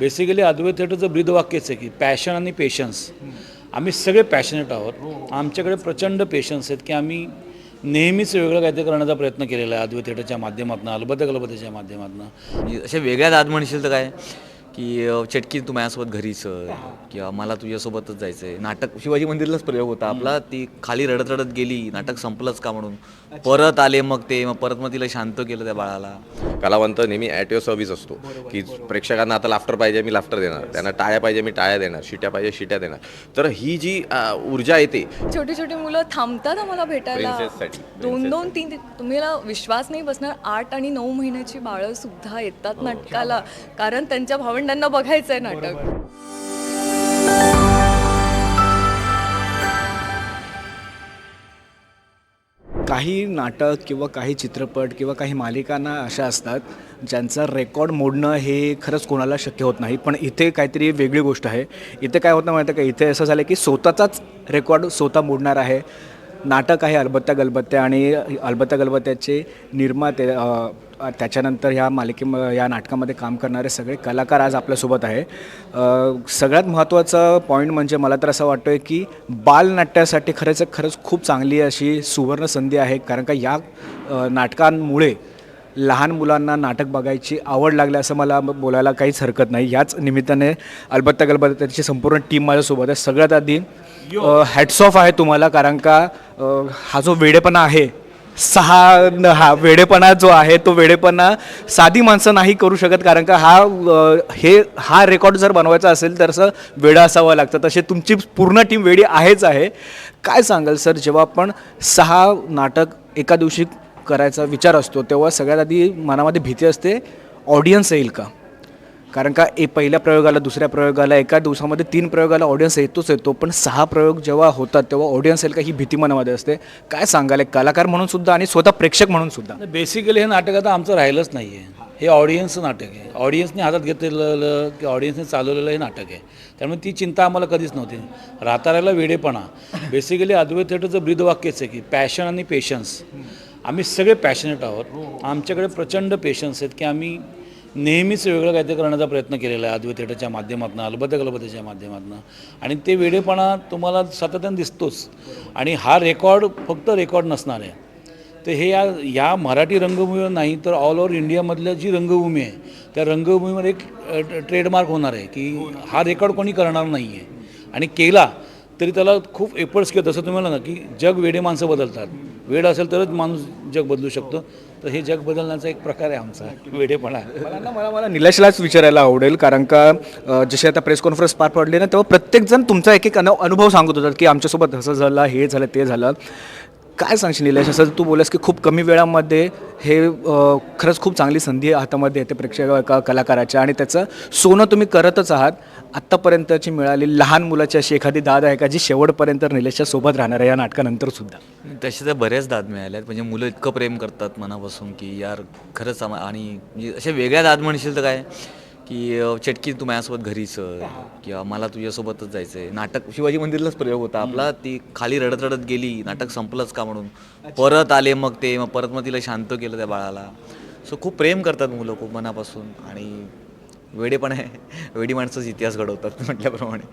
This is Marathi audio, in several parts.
बेसिकली अद्वैत थिएटरचं ब्रीदवाक्यच आहे की पॅशन आणि पेशन्स आम्ही सगळे पॅशनेट आहोत. आमच्याकडे प्रचंड पेशन्स आहेत की आम्ही नेहमीच वेगळं काहीतरी करण्याचा प्रयत्न केलेला आहे अद्वैत थिएटरच्या माध्यमातून अलबत्त गलबत्याच्या माध्यमातून. असे अशा वेगळ्या दाद म्हणशील तर काय? की चटकी तू माझ्यासोबत घरी चल किंवा मला तुझ्यासोबतच जायचं आहे नाटक शिवाजी मंदिरलाच प्रयोग होता आपला. ती खाली रडत रडत गेली नाटक संपलंच का म्हणून? परत आले मग ते मग परत मग तिला शांत केलं त्या बाळाला. कलावंत नेहमी ॲट युअर सर्व्हिस असतो. की प्रेक्षकांना आता लाफ्टर पाहिजे मी लाफ्टर देणार. त्यांना टाळ्या पाहिजे मी टाळ्या देणार. शिट्या पाहिजे शिट्या देणार. तर ही जी ऊर्जा येते छोटी छोटी मुलं थांबतात आम्हाला भेटायला. दोन दोन तीन तुम्हाला विश्वास नाही बसणार. आठ आणि नऊ महिन्याची बाळं सुद्धा येतात नाटकाला. कारण त्यांच्या भावंडांना बघायचं आहे नाटक काही नाटक किंवा काही चित्रपट किंवा काही मालिकांना अशा असतात ज्यांचा रेकॉर्ड मोडणं हे खरंच कोणाला शक्य होत नाही. पण इथे काहीतरी वेगळी गोष्ट आहे. इथे काय होतं माहिती आहे का? इथे असं झालं की स्वतःचाच रेकॉर्ड स्वतः मोडणार आहे. नाटक आहे अलबत्त्या गलबत्त्या आणि अलबत्त्या गलबत्त्याचे निर्माते त्याच्यानंतर ह्या मालिके या नाटकामध्ये काम करणारे सगळे कलाकार आज आपल्यासोबत आहे. सगळ्यात महत्त्वाचा पॉईंट म्हणजे मला तर असं वाटतं आहे की बालनाट्यासाठी खरंच खरंच खूप चांगली अशी सुवर्ण संधी आहे. कारण का या नाटकांमुळे लहान मुलांना नाटक बघायची आवड लागली असं मला बोलायला काहीच हरकत नाही. याच निमित्ताने अलबत्ता गलबत्त्याची संपूर्ण टीम माझ्यासोबत आहे. सगळ्यात आधी हॅट्स ऑफ आहे तुम्हाला कारण का अ, हा जो वेडेपणा आहे सहा न- हा वेडेपणा जो आहे तो वेडेपणा साधी माणसं नाही करू शकत कारण का हा अ, हे हा रेकॉर्ड जर बनवायचा असेल तर असं वेडा असावं लागतं. तसे तुमची पूर्ण टीम वेडी आहेच आहे. काय सांगाल सर जेव्हा आपण सहा नाटक एका दिवशी करायचा विचार असतो तेव्हा सगळ्यात आधी मनामध्ये भीती असते ऑडियन्स येईल का? कारण का ए पहिल्या प्रयोगाला दुसऱ्या प्रयोगाला एका दिवसामध्ये तीन प्रयोगाला ऑडियन्स येतोच येतो पण सहा प्रयोग जेव्हा होतात तेव्हा ऑडियन्स येईल का ही भीती मनामध्ये असते. काय सांगाल एक कलाकार म्हणून सुद्धा आणि स्वतः प्रेक्षक म्हणून सुद्धा. बेसिकली हे नाटक आता आमचं राहिलंच नाही आहे हे ऑडियन्सचं नाटक आहे. ऑडियन्सने हातात घेतलेलं की ऑडियन्सने चालवलेलं हे नाटक आहे. त्यामुळे ती चिंता आम्हाला कधीच नव्हती. राहता वेडेपणा. बेसिकली अद्वैत थिएटरचं ब्रीदवाक्यच आहे की पॅशन आणि पेशन्स आम्ही सगळे पॅशनेट आहोत. आमच्याकडे प्रचंड पेशन्स आहेत की आम्ही नेहमीच वेगळं काहीतरी करण्याचा प्रयत्न केलेला आहे अद्वैत थिएटरच्या माध्यमातून अलबत्त गलबत्याच्या माध्यमातून. आणि ते वेडेपणा तुम्हाला सातत्याने दिसतोच. आणि हा रेकॉर्ड फक्त रेकॉर्ड नसणार आहे. तर हे या या मराठी रंगभूमीवर नाही तर ऑल ओव्हर इंडियामधल्या जी रंगभूमी आहे त्या रंगभूमीवर एक ट्रेडमार्क होणार आहे की हा रेकॉर्ड कोणी करणार नाही आहे आणि केला तरी त्याला खूप एफर्ट्स घेत असं तुम्हाला ना की जग वेडे माणसं बदलतात. वेड असेल तरच माणूस जग बदलू शकतो. तर हे जग बदलण्याचा एक प्रकार आहे आमचा वेडेपणा. मला मला मला निलेशलाच विचारायला आवडेल कारण का जसे जशी आता प्रेस कॉन्फरन्स पार पडली ना तेव्हा प्रत्येकजण तुमचा एक एक अनुभव सांगत होतात की आमच्यासोबत असं झालं हे झालं ते झालं. काय सांगशील निलेश? असं तू बोलस की खूप कमी वेळामध्ये हे खरंच खूप चांगली संधी हातामध्ये येते प्रेक्षक कलाकाराच्या आणि त्याचं सोनं तुम्ही करतच आहात. आत्तापर्यंतची मिळाली लहान मुलाची अशी एखादी दाद आहे का जी शेवटपर्यंत निलेशच्या सोबत राहणार आहे या नाटकानंतर सुद्धा? तसे तर बऱ्याच दाद मिळाल्यात म्हणजे मुलं इतकं प्रेम करतात मनापासून की यार खरंच आणि म्हणजे अशा वेगळ्या दाद म्हणशील तर काय? की चटकी तू माझ्यासोबत घरी चल किंवा मला तुझ्यासोबतच जायचं आहे नाटक शिवाजी मंदिरलाच प्रयोग होता. आपला ती खाली रडत रडत गेली. नाटक संपलंच का म्हणून? परत आले मग ते. मग परत मग तिला शांत केलं त्या बाळाला. सो खूप प्रेम करतात मुलं खूप मनापासून. आणि वेडे पण आहे. वेडी माणसंच इतिहास घडवतात म्हटल्याप्रमाणे.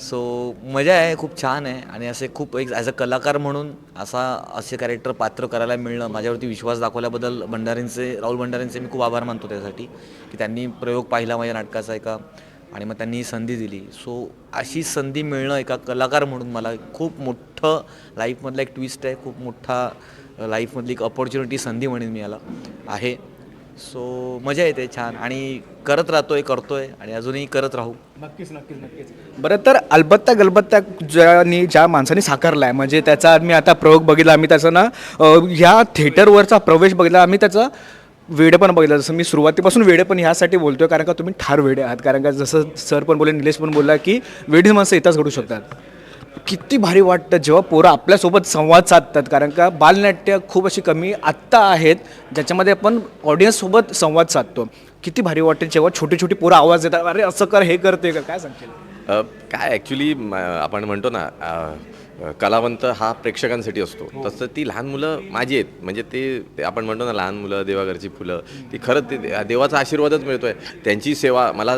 सो मजा आहे खूप छान आहे. आणि असे खूप एक ॲज अ कलाकार म्हणून असा असे कॅरेक्टर पात्र करायला मिळणं माझ्यावरती विश्वास दाखवल्याबद्दल भंडारींचे राहुल भंडारींचे मी खूप आभार मानतो त्यासाठी की त्यांनी प्रयोग पाहिला माझ्या नाटकाचा एका आणि मग त्यांनी ही संधी दिली. सो अशी संधी मिळणं एका कलाकार म्हणून मला खूप मोठं लाईफमधला एक ट्विस्ट आहे. खूप मोठा लाईफमधली एक अपॉर्च्युनिटी संधी म्हणेन मी याला. आहे. सो मजा येते छान. आणि करत राहतोय करतोय आणि अजूनही करत राहू. नक्कीच नक्कीच नक्कीच. बरं तर अलबत्ता गलबत्ता ज्यानी ज्या माणसाने साकारला आहे म्हणजे त्याचा आम्ही आता प्रयोग बघितला आम्ही त्याचा ना ह्या थिएटरवरचा प्रवेश बघितला आम्ही त्याचा वेडेपण बघितला. जसं मी सुरुवातीपासून वेडेपण ह्यासाठी बोलतोय कारण का तुम्ही ठार वेडे आहात. कारण का जसं सर पण बोलले निलेश पण बोलला की वेडी माणसं इथंच घडू शकतात. किती भारी वाटतं जेव्हा पोरं आपल्यासोबत संवाद साधतात. कारण का बालनाट्य खूप अशी कमी आत्ता आहेत ज्याच्यामध्ये आपण ऑडियन्ससोबत संवाद साधतो. किती भारी वाटते जेव्हा छोटी छोटी पोरं आवाज देतात अरे असं कर हे करते का काय सांगशील? काय ॲक्च्युली आपण म्हणतो ना कलावंत हा प्रेक्षकांसाठी असतो. तसं ती लहान मुलं माझी आहेत. म्हणजे ते ते आपण म्हणतो ना लहान मुलं देवाघरची फुलं ती खरंच ते देवाचा आशीर्वादच मिळतोय. त्यांची सेवा मला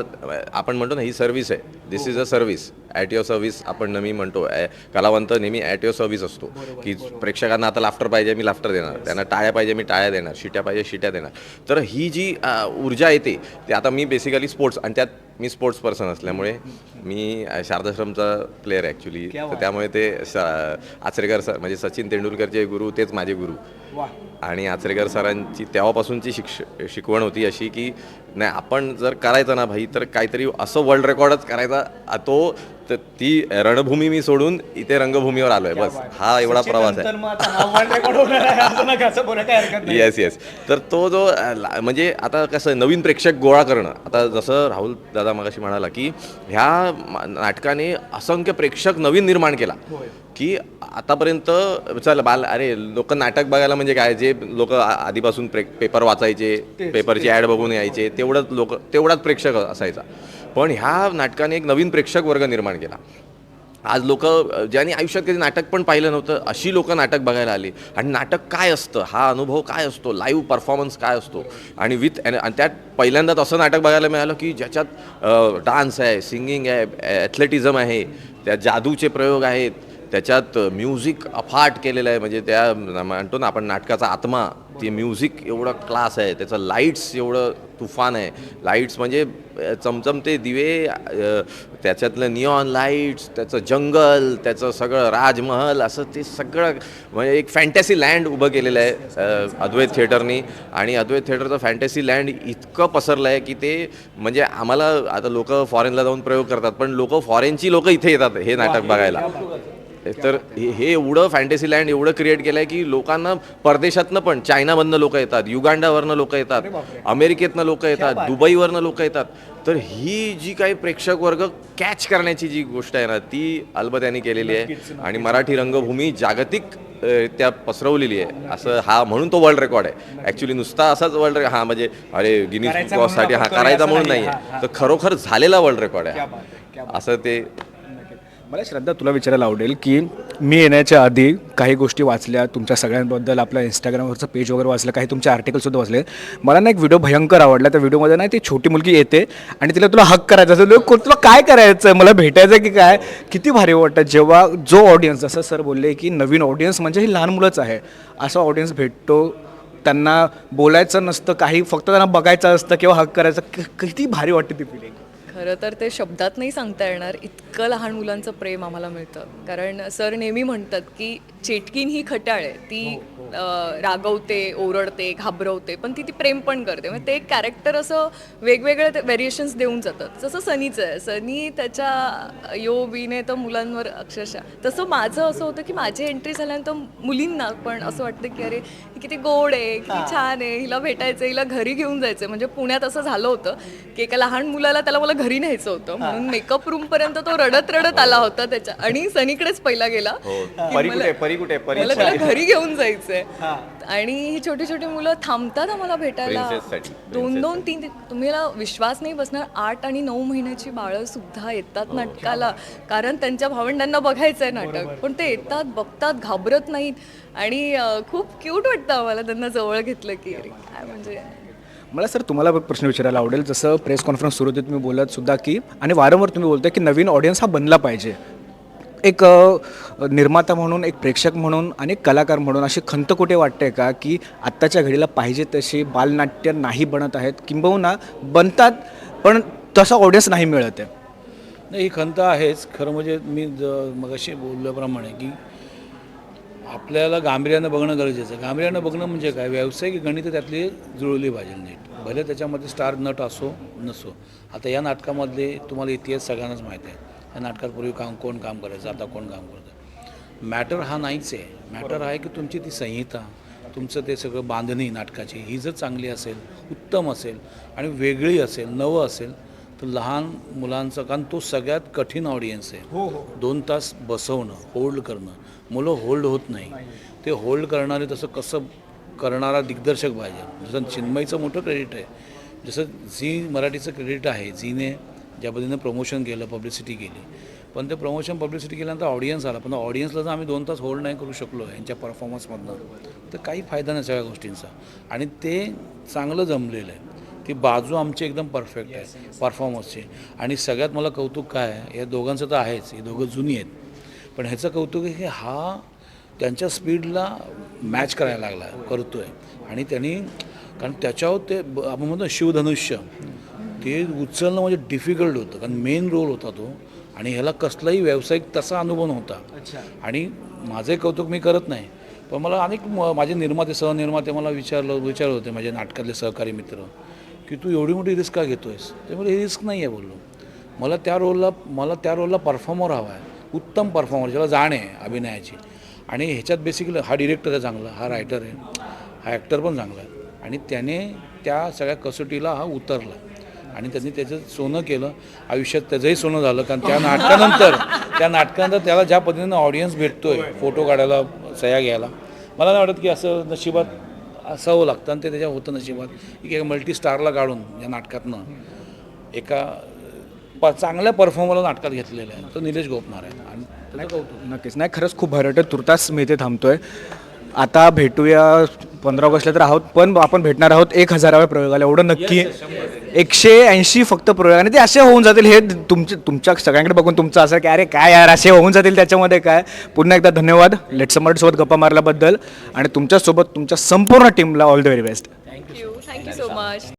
आपण म्हणतो ना ही सर्व्हिस आहे. This is a service at your service आपण नेहमी म्हणतो कलावंत नेहमी ॲट युअर सर्व्हिस असतो. की प्रेक्षकांना आता लाफ्टर पाहिजे मी लाफ्टर देणार. त्यांना टाळ्या पाहिजे मी टाळ्या देणार. शिट्या पाहिजे शिट्या देणार. तर ही जी ऊर्जा येते ते आता मी बेसिकली स्पोर्ट्स आणि त्यात मी स्पोर्ट्स पर्सन असल्यामुळे मी शारदाश्रमचा प्लेअर ॲक्च्युली तर त्यामुळे ते आचरेकर सर म्हणजे सचिन तेंडुलकरचे गुरु तेच माझे गुरु. आणि आचरेकर सरांची तेव्हापासूनची शिक्ष शिकवण होती अशी की नाही आपण जर करायचं ना भाई तर काहीतरी असं वर्ल्ड रेकॉर्डच करायचा. तो तर ती रणभूमी मी सोडून इथे रंगभूमीवर आलोय बस. हा एवढा प्रवास आहे. येस येस तर तो जो म्हणजे आता कसं नवीन प्रेक्षक गोळा करणं. आता जसं राहुल दादा मगाशी म्हणाला की ह्या नाटकाने असंख्य प्रेक्षक नवीन निर्माण केला. की आतापर्यंत चल बाल अरे लोक नाटक बघायला म्हणजे काय? जे लोक आधीपासून प्रे पेपर वाचायचे पेपरची ॲड बघून यायचे तेवढंच लोक तेवढाच प्रेक्षक असायचा. पण ह्या नाटकाने एक नवीन प्रेक्षक वर्ग निर्माण केला. आज लोक ज्यांनी आयुष्यात कधी नाटक पण पाहिलं नव्हतं अशी लोक नाटक बघायला आली. आणि नाटक काय असतं? हा अनुभव काय असतो? लाईव्ह परफॉर्मन्स काय असतो? आणि विथ आणि त्यात पहिल्यांदाच असं नाटक बघायला मिळालं की ज्याच्यात डान्स आहे सिंगिंग आहे ॲथलेटिझम आहे त्या जादूचे प्रयोग आहेत त्याच्यात म्युझिक अफाट केलेलं आहे. म्हणजे त्या म्हणतो ना आपण नाटकाचा आत्मा ते म्युझिक एवढं क्लास आहे. त्याचं लाईट्स एवढं तुफान आहे. लाईट्स म्हणजे चमचमते दिवे त्याच्यातलं निऑन लाईट्स त्याचं जंगल त्याचं सगळं राजमहल असं ते सगळं म्हणजे एक फॅन्टॅसी लँड उभं केलेलं आहे अद्वैत थिएटरनी आणि अद्वैत थिएटरचं फॅन्टॅसी लँड इतकं पसरलं आहे की ते म्हणजे आम्हाला आता लोक फॉरेनला जाऊन प्रयोग करतात पण लोक फॉरेनची लोक इथे येतात हे नाटक बघायला. तर हे एवढं फॅन्टसी लँड एवढं क्रिएट केलं आहे की लोकांना परदेशातनं पण चायनामधनं लोक येतात युगांडावरनं लोक येतात अमेरिकेतनं लोक येतात दुबईवरनं लोक येतात. तर ही जी काही प्रेक्षक वर्ग कॅच करण्याची जी गोष्ट आहे ना ती अल्बत यांनी केलेली आहे. आणि मराठी रंगभूमी जागतिक त्या पसरवलेली आहे. असं हा म्हणून तो वर्ल्ड रेकॉर्ड आहे. ॲक्च्युली नुसता असाच वर्ल्ड हा म्हणजे अरे गिनीजसाठी हा करायचा म्हणून नाही आहे. तर खरोखर झालेला वर्ल्ड रेकॉर्ड आहे. असं ते मला श्रद्धा तुला विचारायला आवडेल की मी येण्याच्या आधी काही गोष्टी वाचल्या तुमच्या सगळ्यांबद्दल आपल्या इंस्टाग्रामवरचं पेज वगैरे वाचलं काही तुमचे आर्टिकलसुद्धा वाचले. मला ना एक व्हिडिओ भयंकर आवडला. त्या व्हिडिओमध्ये ना ती छोटी मुलगी येते आणि तिला तुला हक करायचा असेल तुला तुला काय करायचं आहे मला भेटायचं आहे की काय? किती भारी वाटतं जेव्हा जो ऑडियन्स जसं सर बोलले की नवीन ऑडियन्स म्हणजे ही लहान मुलंच आहे. असा ऑडियन्स भेटतो. त्यांना बोलायचं नसतं काही फक्त त्यांना बघायचं असतं किंवा हक करायचं. किती भारी वाटते ती फिलिंग खरं तर ते शब्दात नाही सांगता येणार. इतकं लहान मुलांचं प्रेम आम्हाला मिळतं. कारण सर नेहमी म्हणतात की चेटकीन ही खट्याळ आहे. ती अं, रागवते ओरडते घाबरवते पण ती ती प्रेम पण करते. म्हणजे ते एक कॅरेक्टर असं वेगवेगळे व्हेरिएशन्स देऊन जातात. जसं सनीचं आहे. सनी त्याच्या यो बीने तर मुलांवर अक्षरशः तसं माझं असं होतं की माझी एंट्री झाल्यानंतर मुलींना पण असं वाटतं की अरे ही किती गोड आहे किती छान आहे हिला भेटायचं हिला घरी घेऊन जायचं म्हणजे पुण्यात असं झालं होतं की एका लहान मुलाला त्याला मला घरी न्यायचं होतं. म्हणून मेकअप रूम पर्यंत तो रडत रडत आला होता त्याच्या. आणि सनीकडेच पहिला गेला परी कुठे परी कुठे? मला त्याला घरी घेऊन जायचंय. आणि ही छोटी छोटी मुलं थांबतात आम्हाला भेटायला. दोन दोन तीन तुम्हाला विश्वास नाही बसणार आठ आणि नऊ महिन्याची बाळं सुद्धा येतात नाटकाला. कारण त्यांच्या भावंडांना बघायचं आहे नाटक पण ते येतात बघतात घाबरत नाहीत. आणि अं, खूप क्यूट वाटतं आम्हाला त्यांना जवळ घेतलं की. अरे काय म्हणजे. मला सर तुम्हाला एक प्रश्न विचारायला आवडेल. जसं प्रेस कॉन्फरन्स सुरू होती तुम्ही बोलत सुद्धा की आणि वारंवार तुम्ही बोलताय की नवीन ऑडियन्स हा बनला पाहिजे. एक निर्माता म्हणून एक प्रेक्षक म्हणून आणि एक कलाकार म्हणून अशी खंत कुठे वाटते का की आत्ताच्या घडीला पाहिजे तशी बालनाट्य नाही बनत आहेत किंबहुना बनतात पण तसा ऑडियन्स नाही मिळत आहे? नाही ही खंत आहेच. खरं म्हणजे मी ज मगाशी बोलल्याप्रमाणे की आपल्याला गांभीर्यानं बघणं गरजेचं आहे. गांभीर्यानं बघणं म्हणजे काय? व्यावसायिक गणितं त्यातली जुळली पाहिजे नीट. भले त्याच्यामध्ये स्टार नट असो नसो. आता या नाटकामधले तुम्हाला इतिहास सगळ्यांनाच माहीत आहे. या नाटकापूर्वी काम कोण काम करायचं? आता कोण काम करतं मॅटर हा नाहीच आहे. मॅटर आहे की तुमची ती संहिता तुमचं ते सगळं बांधणी नाटकाची ही जर चांगली असेल उत्तम असेल आणि वेगळी असेल नवं असेल तर लहान मुलांचं कारण तो सगळ्यात कठीण ऑडियन्स आहे. दोन तास बसवणं होल्ड करणं. मुलं होल्ड होत नाही. ते होल्ड करणारे तसं कसं करणारा दिग्दर्शक पाहिजे. जसं चिन्मयचं मोठं क्रेडिट आहे. जसं झी मराठीचं क्रेडिट आहे झीने ज्या पद्धतीने प्रमोशन केलं पब्लिसिटी केली. पण ते प्रमोशन पब्लिसिटी केल्यानंतर ऑडियन्स आला. पण ऑडियन्सला जर आम्ही दोन तास होल्ड नाही करू शकलो यांच्या परफॉर्मन्समधनं तर काही फायदा नाही सगळ्या गोष्टींचा. आणि ते चांगलं जमलेलं आहे ती बाजू आमची एकदम परफेक्ट आहे परफॉर्मन्सची आणि सगळ्यात मला कौतुक काय आहे या दोघांचं तर आहेच हे दोघं जुनी आहेत. पण ह्याचं कौतुक आहे की हा त्यांच्या स्पीडला मॅच करायला लागला करतो आहे आणि त्यांनी कारण त्याच्यावर ते आपण म्हणतो शिवधनुष्य. ते उचलणं म्हणजे डिफिकल्ट होतं. कारण मेन रोल होता तो. आणि ह्याला कसलाही व्यावसायिक तसा अनुभव नव्हता. आणि माझे कौतुक मी करत नाही. पण मला अनेक म- माझे निर्माते सहनिर्माते मला विचारलं विचारत होते माझे नाटकातले सहकारी मित्र की तू एवढी मोठी रिस्क का घेतो आहेस त्यामुळे ही रिस्क नाही आहे बोललो. मला त्या रोलला मला त्या रोलला परफॉर्मर हवा आहे. उत्तम परफॉर्मर ज्याला जाण आहे अभिनयाची. आणि ह्याच्यात बेसिकली हा डिरेक्टर आहे चांगला हा रायटर आहे. हा ॲक्टर पण चांगला आहे. आणि त्याने त्या सगळ्या कसोटीला हा उतरला. आणि त्यांनी त्याचं सोनं केलं. आयुष्यात त्याचंही सोनं झालं कारण त्या नाटकानंतर त्या नाटकानंतर त्याला ज्या पद्धतीनं ऑडियन्स भेटतोय फोटो काढायला सह्या घ्यायला मला नाही वाटत की असं नशिबात असावं लागतं आणि ते त्याच्या होतं नशिबात. की एका मल्टी स्टारला काढून या नाटकातनं एका प चांगल्या परफॉर्मरला नाटकात घेतलेलं आहे. तो निलेश गोपनार आहे. आणि कौतुक. नक्कीच. नाही खरंच खूप भारी वाटतं तुर्तास मी इथे थांबतोय. आता भेटूया पंधरा ऑगस्टला तर आहोत पण आपण भेटणार आहोत एक हजाराव्या प्रयोगाला एवढं नक्की एकशे ऐंशी फक्त प्रयोग आणि ते असे होऊन जातील हे तुमचे तुमच्या सगळ्यांकडे बघून तुमचं असं की अरे काय यार असे होऊन जातील त्याच्यामध्ये काय? पुन्हा एकदा धन्यवाद. लेट सोबत गप्पा मारल्याबद्दल. आणि तुमच्यासोबत तुमच्या संपूर्ण टीमला all the very best thank you thank you so much